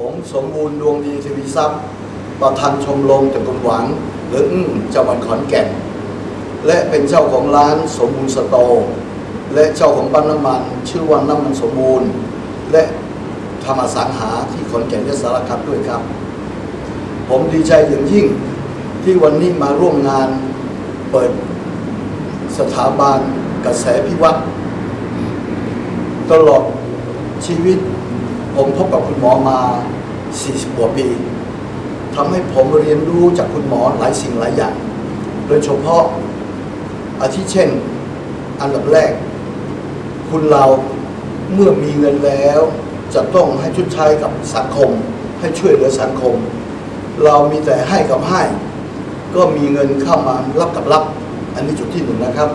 ผมสมบูรณ์ดวงดีทวีทรัพย์ประธานชมรมตระกุลหวังหรืออื้จังหวัดขอนแก่น และเป็นเจ้าของร้านสมบูรณ์สโต และเจ้าของบ้านน้ำมัน ชื่อว่าน้ำมันสมบูรณ์ และทำอสังหาที่ขอนแก่นและสารคามด้วยครับ ผมดีใจอย่างยิ่งที่วันนี้มาร่วมงานเปิดสถาบันกระแสพิวัตรตลอดชีวิต ผมพบกับคุณหมอมา 40กว่าปีทำให้ผมเรียนรู้จากคุณหมอหลายสิ่งหลายอย่าง โดยเฉพาะอาทิเช่น อันดับแรก คุณเราเมื่อมีเงินแล้ว จะต้องให้ชดใช้กับสังคม ให้ช่วยเหลือสังคม เรามีแต่ให้กับให้ ก็มีเงินเข้ามารับกับรับ อันนี้จุดที่หนึ่งนะครับ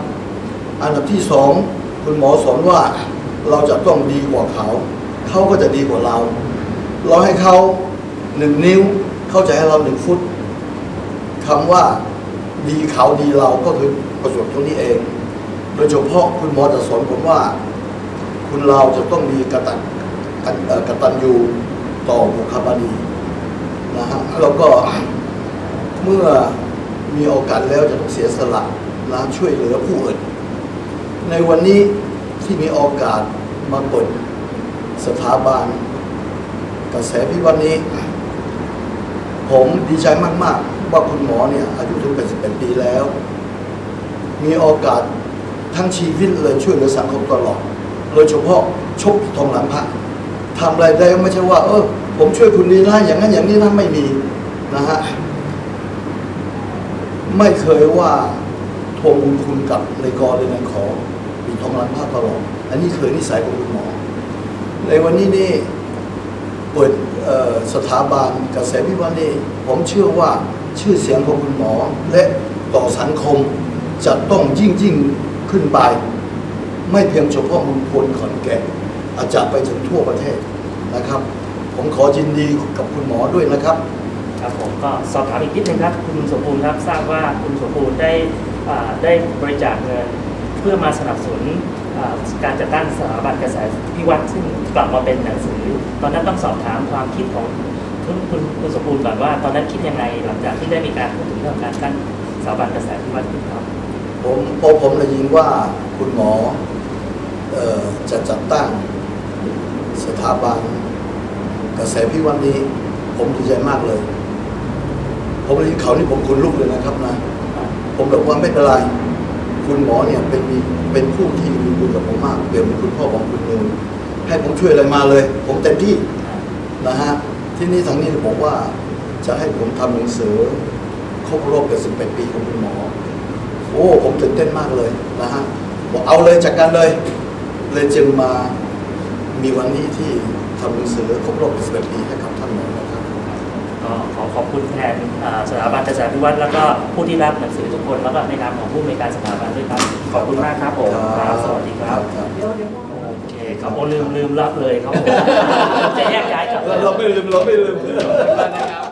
อันดับที่สองคุณหมอสอนว่าเราจะต้องดีกว่าเขา เขาก็จะดีกว่าเรา เราให้เขาหนึ่งนิ้ว เขาจะให้เราหนึ่งฟุตคำว่าดีเขาดีเราก็คือประโยชน์ตรงนี้เอง โดยเฉพาะคุณหมอจะสอนผมว่า คุณเราจะต้องมีกตัญกันเอ่อกตัญญูต่อบุคคลดีนะฮะแล้วก็เมื่อมีโอกาสแล้วจะต้องเสียสละนะช่วยเหลือผู้อื่น ในวันนี้ที่มีโอกาสมาเปิด สถาบันกระแสพิวันนี้ ผมดีใจมาก ๆ ว่าคุณหมอเนี่ยอายุถึง81ปีแล้ว มีโอกาสทั้งชีวิตเลยช่วยเหลือสังคมตลอด โดยเฉพาะชกทองหลังพระทำอะไรได้ไม่ใช่ว่า เออ ผมช่วยคุณดีนะอย่างนั้นอย่างนี้นะไม่มีนะฮะไม่เคยว่าทวงบุญคุณกับในกรเลยในขอปิดทองหลังพระตลอด อันนี้เคยนิสัยของคุณหมอ ในวันนี้นี่เปิดสถาบันกระแสพิวันนี้ผมเชื่อว่าชื่อเสียงของคุณหมอและต่อสังคมจะต้องยิ่งยิ่งขึ้นไป ไม่เพียงเฉพาะมุงพลขอนแก่นอาจจะไปถึงทั่วประเทศนะครับ ผมขอยินดีกับคุณหมอด้วยนะครับ ครับผมก็สอบถามอีกนิดนึงครับ คุณสมบูรณ์ครับทราบว่าคุณสมบูรณ์ได้ได้บริจาคเงินเพื่อมาสนับสนุน การจัดตั้งสถาบันกระแสพิวัตรซึ่งกลับมาเป็นหนังสือ ตอนนั้นต้องสอบถามความคิดของคุณคุณคุณสมบูรณ์ก่อนว่า ตอนนั้นคิดยังไงหลังจากที่ได้มีการพูดถึงเรื่องการตั้งสถาบันกระแสพิวัตรขึ้นครับผมพอผมได้ยินว่าคุณหมอจะจัดตั้งสถาบันกระแสพิวันนี้ ผมดีใจมากเลย ผมได้ยินเขานี่ผมขนลุกเลยนะครับนะ ผมบอกว่าไม่เป็นไร คุณหมอเนี่ยเป็นมีเป็นผู้ที่มีบุญกับผมมากเปรียบเหมือนคุณพ่อของคุณนึงให้ผมช่วยอะไรมาเลย ผมเต็มที่นะฮะที่นี่ทางนี้บอกว่าจะให้ผมทำหนังสือครบรอบ81ปีของคุณหมอ โอ้ผมตื่นเต้นมากเลยนะฮะบอกเอาเลยจัดการเลย เลยจึงมามีวันนี้ที่ทำหนังสือครบรอบ81ปีให้กับท่านหมอ ก็ขอขอบคุณแทนอ่าสถาบันกระแสพิวัตรแล้วก็ผู้ที่รับหนังสือทุกคนแล้วก็ในนามของผู้อำนวยการสถาบันด้วยครับ ขอบคุณมากครับผมครับสวัสดีครับครับ โอเคครับโอ้ลืมลืมรับเลยครับผมจะแยกย้ายกลับ เราไม่ลืมเราไม่ลืม นะครับ